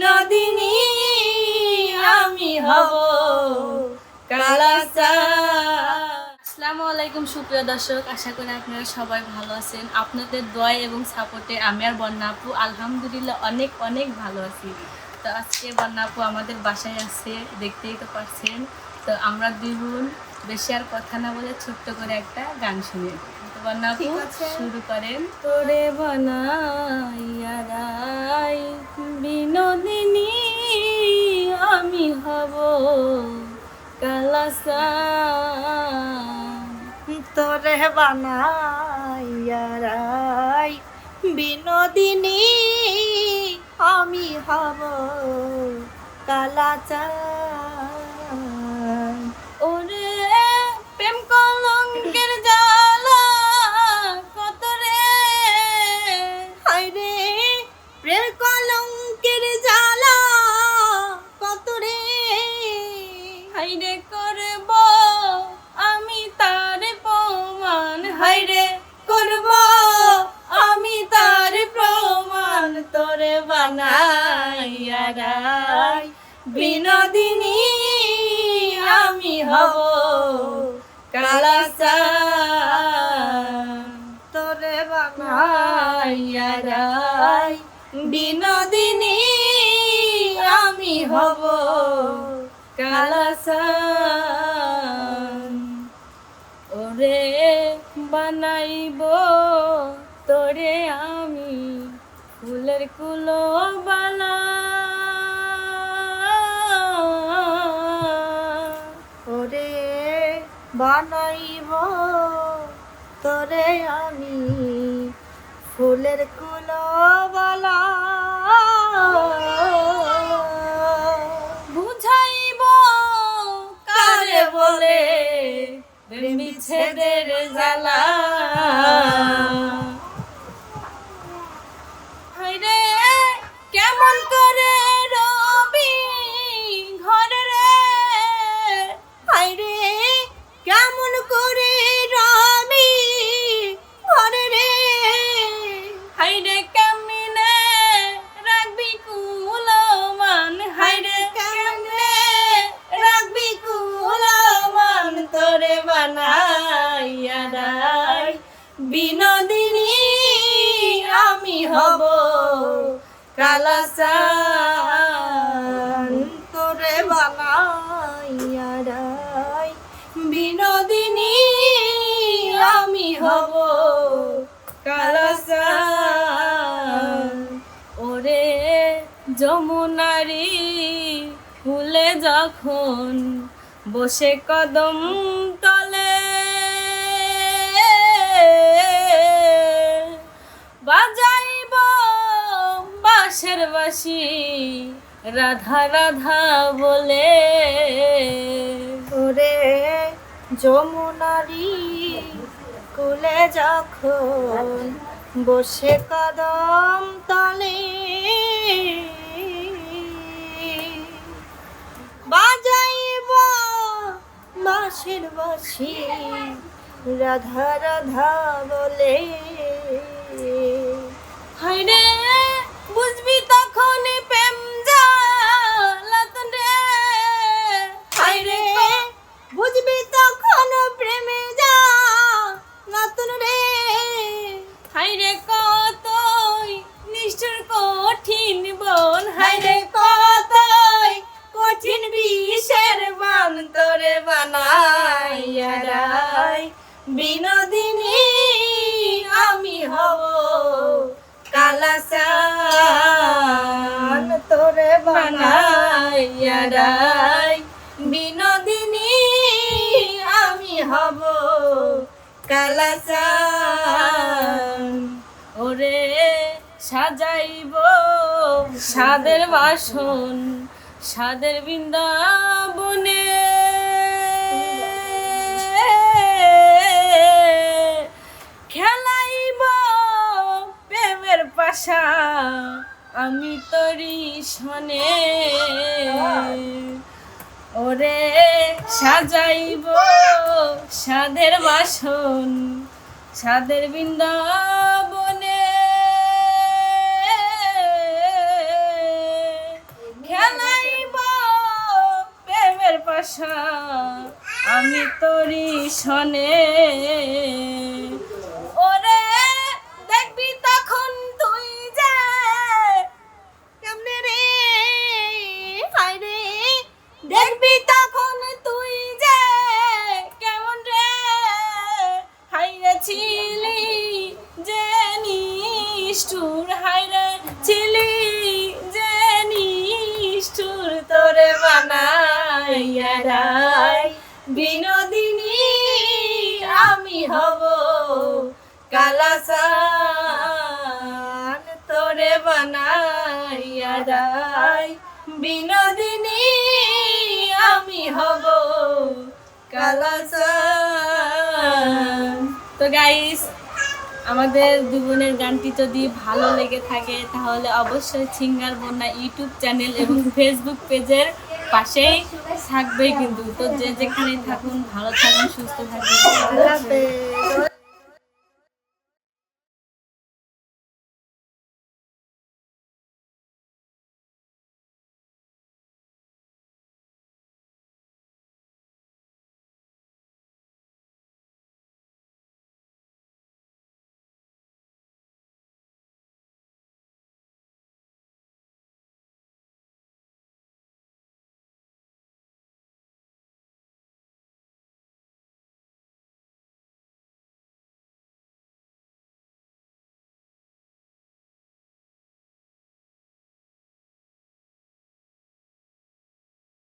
বিনোদিনী আমি হব আসসালামু আলাইকুম, সুপ্রিয় দর্শক। আশা করি আপনারা সবাই ভালো আছেন। আপনাদের দয় এবং সাপোর্টে আমি আর বন্যা আপু, আলহামদুলিল্লাহ, অনেক অনেক ভালো আছি। তো আজকে বন্যা আপু আমাদের বাসায় আছে, দেখতেই তো পারছেন। তো আমরা দুই বোন, বেশি আর কথা না বলে ছোট্ট করে একটা গান শুনি। শুরু করেন। তোরে বিনোদিনী আমি হব কালাসা। তোরে বানাইয়ারাই বিনোদিনী আমি হব কালাচা। বিনোদিনী আমি হব কালাসা তোরে বানাইয়া রাই বিনোদিনী আমি হব কালাসা ওরে বানাইব তোরে আমি ফুলের কুলো বালা বানাইব তোরে আমি ফুলের কুলবালা। বুঝাইব কারে বলে মিছে বিচ্ছেদের হব কালাসান তোরে বানাইয়া রাই বিনোদিনী, আমি হব কালাসান ওরে যমুনারি, ফুলে যখন বসে কদম তলে বাঁশের বাসি রাধা রাধা বলে। ওরে যমুনারি কুলে যখন বসে কদম তলে বাজাইব বাঁশের বাসি রাধা রাধা বলে। হাইরে বুঝবি তখন প্রেম জালাত রে। হায়রে বুঝবি তখন প্রেমে যা নতুন রে হাইরে কতই নিষ্ঠুর কঠিন বল হাইরে বানাইয়া বিনোদিনী আমি হব কালাচান। ওরে সাজাইব সাদের বাসন সাদের বৃন্দাবনে আমি তরি শোনে ওরে সাজাইব সাদের বাসন সাদের বৃন্দাবনে। খেলাইব প্রেমের পাশা, আমি তরি শোনে ওরে দেখবি তখন দেখবি তখন তুই যে কেমন রে? হাইরে ছিলি যে নিষ্ঠুর হাইরে ছিলি যে নিষ্ঠুর তোরে বানাইয়া রাই বিনোদিনী, আমি হব কালাসান, তোরে বানাইয়া রাই বিনোদিনী আমি হব তো গাইস আমাদের দুজনের গানটি যদি ভালো লেগে থাকে, তাহলে অবশ্যই সিঙ্গার বন্যা ইউটিউব চ্যানেল এবং ফেসবুক পেজের পাশেই থাকবে কিন্তু। তো যে যেখানে থাকুন, ভালো থাকুন, সুস্থ থাকুন।